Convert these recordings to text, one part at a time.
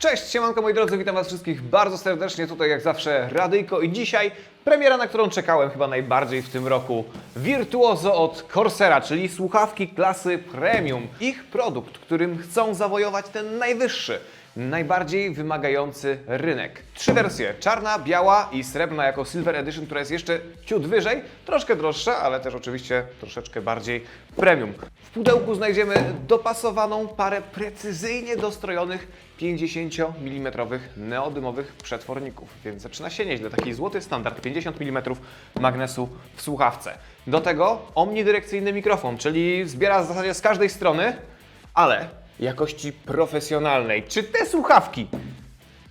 Cześć, siemanko moi drodzy, witam was wszystkich bardzo serdecznie, tutaj jak zawsze Radyjko i dzisiaj premiera, na którą czekałem chyba najbardziej w tym roku. Virtuoso od Corsera, czyli słuchawki klasy premium. Ich produkt, którym chcą zawojować ten najwyższy, najbardziej wymagający rynek. Trzy wersje, czarna, biała i srebrna jako Silver Edition, która jest jeszcze ciut wyżej, troszkę droższa, ale też oczywiście troszeczkę bardziej premium. W pudełku znajdziemy dopasowaną parę precyzyjnie dostrojonych 50 mm neodymowych przetworników, więc zaczyna się nieźle. Taki złoty standard 50 mm magnesu w słuchawce. Do tego omnidyrekcyjny mikrofon, czyli zbiera w zasadzie z każdej strony, ale jakości profesjonalnej. Czy te słuchawki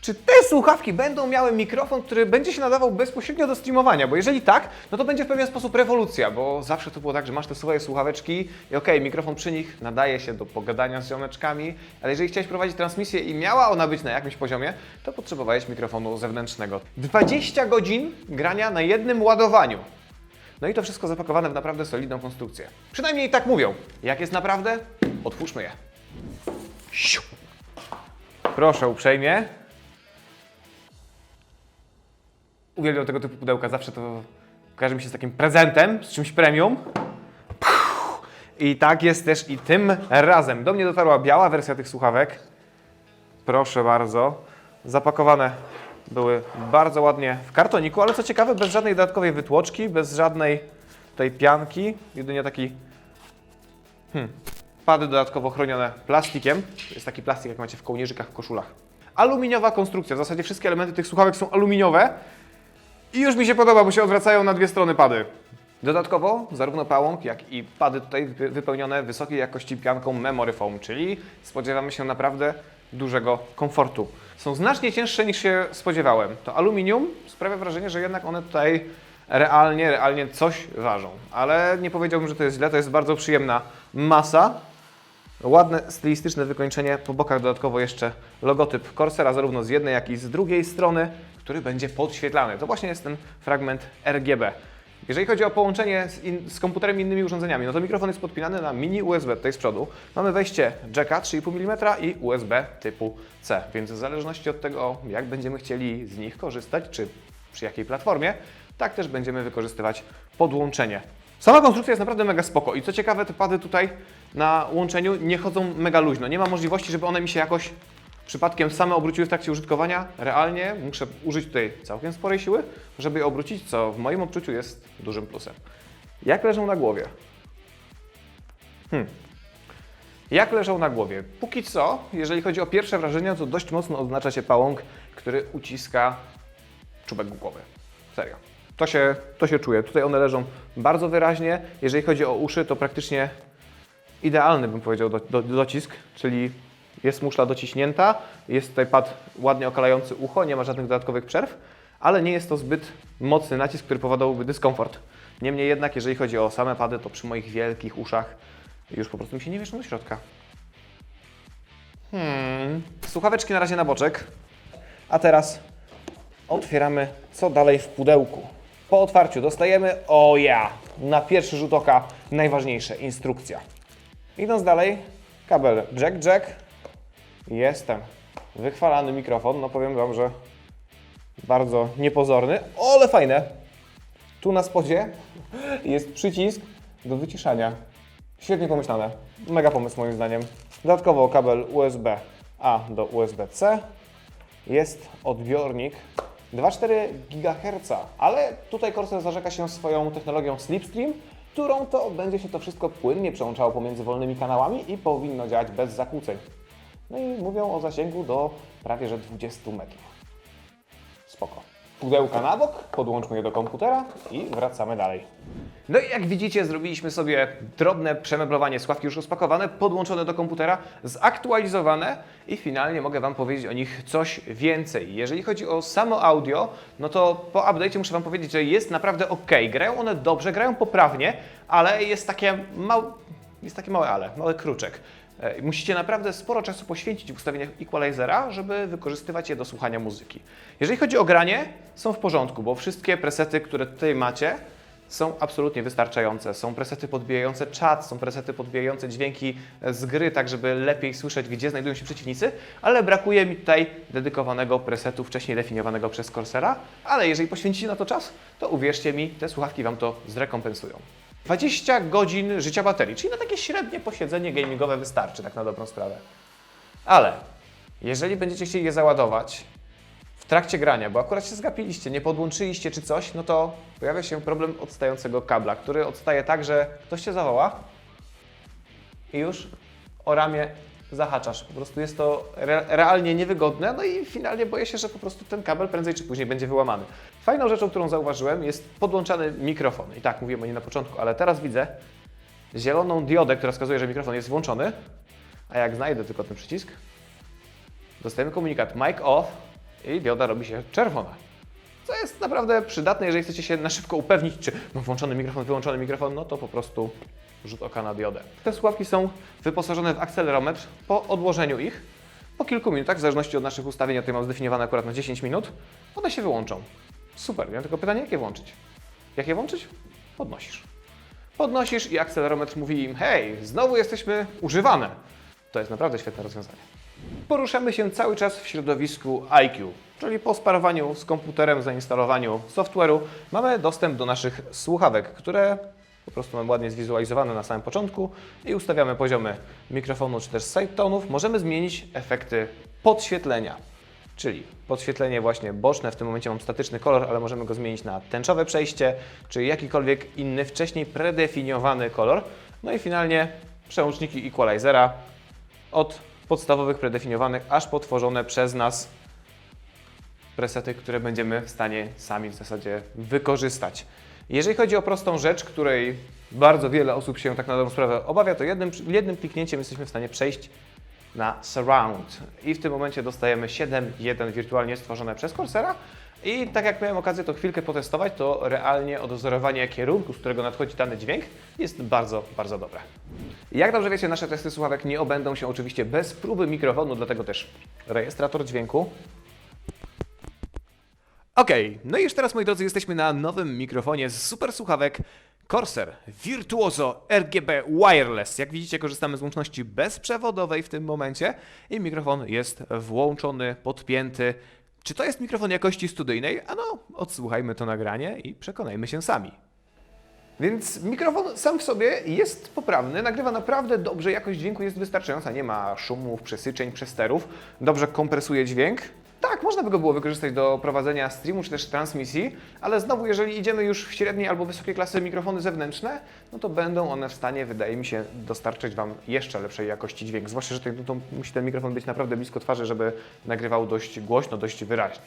czy te słuchawki będą miały mikrofon, który będzie się nadawał bezpośrednio do streamowania? Bo jeżeli tak, no to będzie w pewien sposób rewolucja, bo zawsze to było tak, że masz te swoje słuchaweczki i okej, mikrofon przy nich nadaje się do pogadania z ziomeczkami, ale jeżeli chciałeś prowadzić transmisję i miała ona być na jakimś poziomie, to potrzebowałeś mikrofonu zewnętrznego. 20 godzin grania na jednym ładowaniu. No i to wszystko zapakowane w naprawdę solidną konstrukcję. Przynajmniej tak mówią. Jak jest naprawdę? Otwórzmy je. Siu. Proszę uprzejmie. Uwielbiam tego typu pudełka, zawsze to kojarzy mi się z takim prezentem, z czymś premium. Puh. I tak jest też i tym razem. Do mnie dotarła biała wersja tych słuchawek. Proszę bardzo. Zapakowane były bardzo ładnie w kartoniku, ale co ciekawe, bez żadnej dodatkowej wytłoczki, bez żadnej tej pianki, jedynie taki hmm, pady dodatkowo chronione plastikiem. Jest taki plastik, jak macie w kołnierzykach, w koszulach. Aluminiowa konstrukcja, w zasadzie wszystkie elementy tych słuchawek są aluminiowe. I już mi się podoba, bo się odwracają na dwie strony pady. Dodatkowo zarówno pałąk, jak i pady tutaj wy- wypełnione wysokiej jakości pianką Memory Foam, czyli spodziewamy się naprawdę dużego komfortu. Są znacznie cięższe niż się spodziewałem. To aluminium sprawia wrażenie, że jednak one tutaj realnie, realnie coś ważą. Ale nie powiedziałbym, że to jest źle, to jest bardzo przyjemna masa. Ładne, stylistyczne wykończenie, po bokach dodatkowo jeszcze logotyp Corsera zarówno z jednej, jak i z drugiej strony, który będzie podświetlany. To właśnie jest ten fragment RGB. Jeżeli chodzi o połączenie z, in, z komputerem i innymi urządzeniami, no to mikrofon jest podpinany na mini USB tutaj z przodu. Mamy wejście jacka 3,5 mm i USB typu C, więc w zależności od tego, jak będziemy chcieli z nich korzystać, czy przy jakiej platformie, tak też będziemy wykorzystywać podłączenie. Sama konstrukcja jest naprawdę mega spoko i co ciekawe, te pady tutaj na łączeniu nie chodzą mega luźno. Nie ma możliwości, żeby one mi się jakoś przypadkiem same obróciły w trakcie użytkowania. Realnie muszę użyć tutaj całkiem sporej siły, żeby je obrócić, co w moim odczuciu jest dużym plusem. Jak leżą na głowie? Hmm. Jak leżą na głowie? Póki co, jeżeli chodzi o pierwsze wrażenia, to dość mocno odznacza się pałąk, który uciska czubek głowy. Serio. To się, to się czuje. Tutaj one leżą bardzo wyraźnie. Jeżeli chodzi o uszy, to praktycznie idealny, bym powiedział, do, do, docisk, czyli jest muszla dociśnięta, jest tutaj pad ładnie okalający ucho, nie ma żadnych dodatkowych przerw, ale nie jest to zbyt mocny nacisk, który powodowałby dyskomfort. Niemniej jednak, jeżeli chodzi o same pady, to przy moich wielkich uszach już po prostu mi się nie wieszą do środka. Hmm. Słuchaweczki na razie na boczek. A teraz otwieramy co dalej w pudełku. Po otwarciu dostajemy, o ja, na pierwszy rzut oka najważniejsze, instrukcja. Idąc dalej, kabel jack-jack. Jestem. Wychwalany mikrofon, no powiem Wam, że bardzo niepozorny, ale fajne. Tu na spodzie jest przycisk do wyciszania. Świetnie pomyślane. Mega pomysł moim zdaniem. Dodatkowo kabel USB-A do USB-C. Jest odbiornik 2,4 GHz, ale tutaj Corsair zarzeka się swoją technologią Slipstream, którą to będzie się to wszystko płynnie przełączało pomiędzy wolnymi kanałami i powinno działać bez zakłóceń. No i mówią o zasięgu do prawie że 20 metrów. Spoko. Pudełka na bok, podłączmy je do komputera i wracamy dalej. No i jak widzicie, zrobiliśmy sobie drobne przemeblowanie słuchawki już rozpakowane, podłączone do komputera, zaktualizowane i finalnie mogę Wam powiedzieć o nich coś więcej. Jeżeli chodzi o samo audio, no to po update'cie muszę Wam powiedzieć, że jest naprawdę ok. Grają one dobrze, grają poprawnie, ale jest takie małe, jest takie małe ale, mały kruczek. E, Musicie naprawdę sporo czasu poświęcić w ustawieniach equalizera, żeby wykorzystywać je do słuchania muzyki. Jeżeli chodzi o granie, są w porządku, bo wszystkie presety, które tutaj macie, są absolutnie wystarczające. Są presety podbijające czat, są presety podbijające dźwięki z gry, tak żeby lepiej słyszeć, gdzie znajdują się przeciwnicy, ale brakuje mi tutaj dedykowanego presetu wcześniej definiowanego przez Corsera, ale jeżeli poświęcicie na to czas, to uwierzcie mi, te słuchawki Wam to zrekompensują. 20 godzin życia baterii, czyli na takie średnie posiedzenie gamingowe wystarczy, tak na dobrą sprawę. Ale jeżeli będziecie chcieli je załadować trakcie grania, bo akurat się zgapiliście, nie podłączyliście czy coś, no to pojawia się problem odstającego kabla, który odstaje tak, że ktoś Cię zawoła i już o ramię zahaczasz. Po prostu jest to re realnie niewygodne, no i finalnie boję się, że po prostu ten kabel prędzej czy później będzie wyłamany. Fajną rzeczą, którą zauważyłem, jest podłączany mikrofon. I tak mówiłem o nim na początku, ale teraz widzę zieloną diodę, która wskazuje, że mikrofon jest włączony, a jak znajdę tylko ten przycisk, dostajemy komunikat mic off i dioda robi się czerwona. Co jest naprawdę przydatne, jeżeli chcecie się na szybko upewnić, czy mam włączony mikrofon, wyłączony mikrofon, no to po prostu rzut oka na diodę. Te słuchawki są wyposażone w akcelerometr po odłożeniu ich. Po kilku minutach, w zależności od naszych ustawień, ja tutaj mam zdefiniowane akurat na 10 minut, one się wyłączą. Super, miałem tylko pytanie, jak je włączyć? Jak je włączyć? Podnosisz. Podnosisz i akcelerometr mówi im, hej, znowu jesteśmy używane. To jest naprawdę świetne rozwiązanie. Poruszamy się cały czas w środowisku IQ, czyli po sparowaniu z komputerem, zainstalowaniu software'u mamy dostęp do naszych słuchawek, które po prostu mamy ładnie zwizualizowane na samym początku i ustawiamy poziomy mikrofonu czy też sidetonów. Możemy zmienić efekty podświetlenia, czyli podświetlenie właśnie boczne, w tym momencie mam statyczny kolor, ale możemy go zmienić na tęczowe przejście, czy jakikolwiek inny wcześniej predefiniowany kolor. No i finalnie przełączniki equalizera od podstawowych, predefiniowanych, aż po tworzone przez nas presety, które będziemy w stanie sami w zasadzie wykorzystać. Jeżeli chodzi o prostą rzecz, której bardzo wiele osób się tak na dobrą sprawę obawia, to jednym, jednym kliknięciem jesteśmy w stanie przejść na Surround i w tym momencie dostajemy 7.1 wirtualnie stworzone przez Coursera i tak jak miałem okazję to chwilkę potestować, to realnie odwzorowanie kierunku, z którego nadchodzi dany dźwięk jest bardzo, bardzo dobre. Jak dobrze wiecie, nasze testy słuchawek nie obędą się oczywiście bez próby mikrofonu, dlatego też rejestrator dźwięku. Okej, no i już teraz moi drodzy jesteśmy na nowym mikrofonie z super słuchawek Corsair Virtuoso RGB Wireless. Jak widzicie korzystamy z łączności bezprzewodowej w tym momencie i mikrofon jest włączony, podpięty. Czy to jest mikrofon jakości studyjnej? Ano, odsłuchajmy to nagranie i przekonajmy się sami. Więc mikrofon sam w sobie jest poprawny, nagrywa naprawdę dobrze, jakość dźwięku jest wystarczająca, nie ma szumów, przesyczeń, przesterów, dobrze kompresuje dźwięk. Tak, można by go było wykorzystać do prowadzenia streamu czy też transmisji, ale znowu, jeżeli idziemy już w średniej albo wysokiej klasy mikrofony zewnętrzne, no to będą one w stanie, wydaje mi się, dostarczyć Wam jeszcze lepszej jakości dźwięk. Zwłaszcza, że to, to musi ten mikrofon być naprawdę blisko twarzy, żeby nagrywał dość głośno, dość wyraźnie.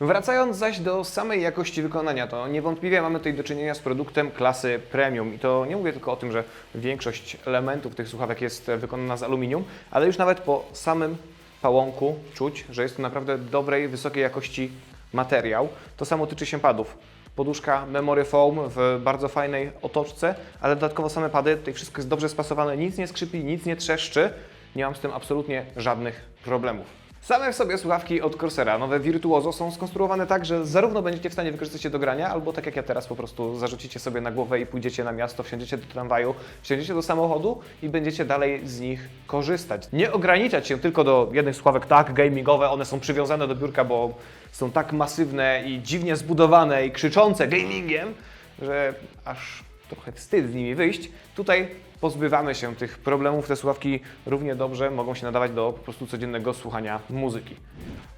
Wracając zaś do samej jakości wykonania, to niewątpliwie mamy tutaj do czynienia z produktem klasy premium i to nie mówię tylko o tym, że większość elementów tych słuchawek jest wykonana z aluminium, ale już nawet po samym pałąku czuć, że jest to naprawdę dobrej, wysokiej jakości materiał. To samo tyczy się padów. Poduszka Memory Foam w bardzo fajnej otoczce, ale dodatkowo same pady, tutaj wszystko jest dobrze spasowane, nic nie skrzypi, nic nie trzeszczy. Nie mam z tym absolutnie żadnych problemów. Same w sobie słuchawki od Corsera, nowe Virtuoso, są skonstruowane tak, że zarówno będziecie w stanie wykorzystać je do grania, albo tak jak ja teraz po prostu zarzucicie sobie na głowę i pójdziecie na miasto, wsiądziecie do tramwaju, wsiądziecie do samochodu i będziecie dalej z nich korzystać. Nie ograniczać się tylko do jednych słuchawek, tak, gamingowe, one są przywiązane do biurka, bo są tak masywne i dziwnie zbudowane i krzyczące gamingiem, że aż trochę wstyd z nimi wyjść. Tutaj pozbywamy się tych problemów. Te słuchawki równie dobrze mogą się nadawać do po prostu codziennego słuchania muzyki.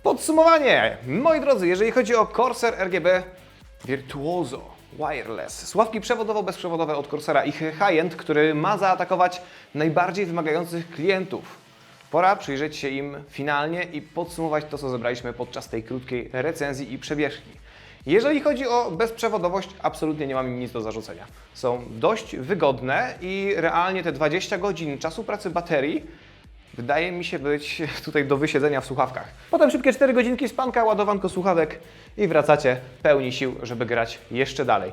Podsumowanie! Moi drodzy, jeżeli chodzi o Corsair RGB Virtuoso Wireless, słuchawki przewodowo-bezprzewodowe od Corsera, ich high-end, który ma zaatakować najbardziej wymagających klientów. Pora przyjrzeć się im finalnie i podsumować to, co zebraliśmy podczas tej krótkiej recenzji i przebieżki. Jeżeli chodzi o bezprzewodowość, absolutnie nie mam im nic do zarzucenia. Są dość wygodne i realnie te 20 godzin czasu pracy baterii wydaje mi się być tutaj do wysiedzenia w słuchawkach. Potem szybkie 4 godzinki spanka, ładowanko słuchawek i wracacie pełni sił, żeby grać jeszcze dalej.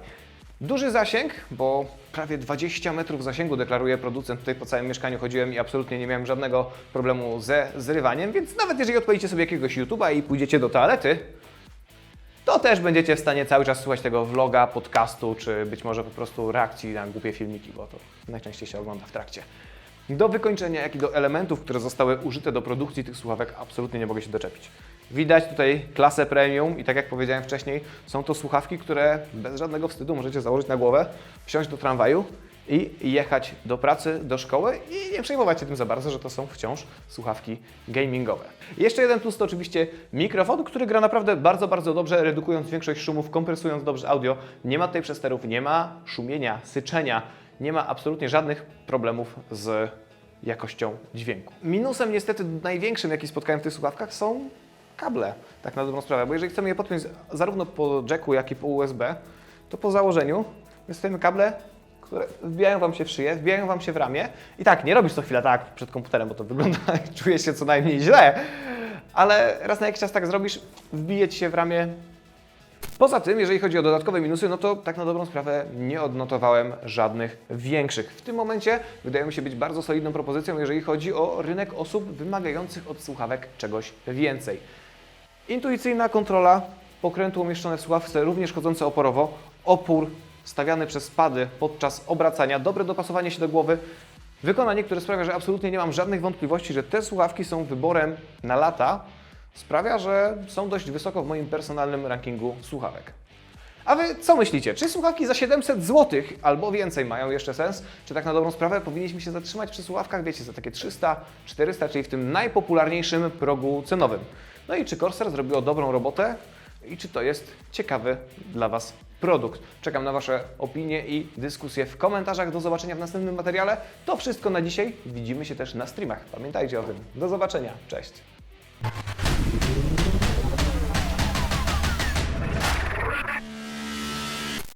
Duży zasięg, bo prawie 20 metrów zasięgu deklaruje producent. Tutaj po całym mieszkaniu chodziłem i absolutnie nie miałem żadnego problemu ze zrywaniem, więc nawet jeżeli odpalicie sobie jakiegoś YouTube'a i pójdziecie do toalety, to też będziecie w stanie cały czas słuchać tego vloga, podcastu, czy być może po prostu reakcji na głupie filmiki, bo to najczęściej się ogląda w trakcie. Do wykończenia, jak i do elementów, które zostały użyte do produkcji tych słuchawek, absolutnie nie mogę się doczepić. Widać tutaj klasę premium i tak jak powiedziałem wcześniej, są to słuchawki, które bez żadnego wstydu możecie założyć na głowę, wsiąść do tramwaju i jechać do pracy, do szkoły i nie przejmować się tym za bardzo, że to są wciąż słuchawki gamingowe. Jeszcze jeden plus to oczywiście mikrofon, który gra naprawdę bardzo, bardzo dobrze, redukując większość szumów, kompresując dobrze audio. Nie ma tutaj przesterów, nie ma szumienia, syczenia, nie ma absolutnie żadnych problemów z jakością dźwięku. Minusem niestety największym, jaki spotkałem w tych słuchawkach są kable, tak na dobrą sprawę, bo jeżeli chcemy je podpiąć zarówno po jacku, jak i po USB, to po założeniu dostajemy kable, które wbijają Wam się w szyję, wbijają Wam się w ramię i tak, nie robisz to chwilę tak przed komputerem, bo to wygląda, czuje się co najmniej źle, ale raz na jakiś czas tak zrobisz, wbije Ci się w ramię. Poza tym, jeżeli chodzi o dodatkowe minusy, no to tak na dobrą sprawę nie odnotowałem żadnych większych. W tym momencie wydają mi się być bardzo solidną propozycją, jeżeli chodzi o rynek osób wymagających od słuchawek czegoś więcej. Intuicyjna kontrola pokrętło umieszczone w słuchawce, również chodzące oporowo, opór stawiany przez pady podczas obracania, dobre dopasowanie się do głowy, wykonanie, które sprawia, że absolutnie nie mam żadnych wątpliwości, że te słuchawki są wyborem na lata, sprawia, że są dość wysoko w moim personalnym rankingu słuchawek. A Wy co myślicie? Czy słuchawki za 700 zł albo więcej mają jeszcze sens? Czy tak na dobrą sprawę powinniśmy się zatrzymać przy słuchawkach, wiecie, za takie 300, 400, czyli w tym najpopularniejszym progu cenowym? No i czy Corsair zrobiło dobrą robotę? I czy to jest ciekawy dla Was produkt? Czekam na Wasze opinie i dyskusje w komentarzach. Do zobaczenia w następnym materiale. To wszystko na dzisiaj. Widzimy się też na streamach. Pamiętajcie o tym. Do zobaczenia. Cześć.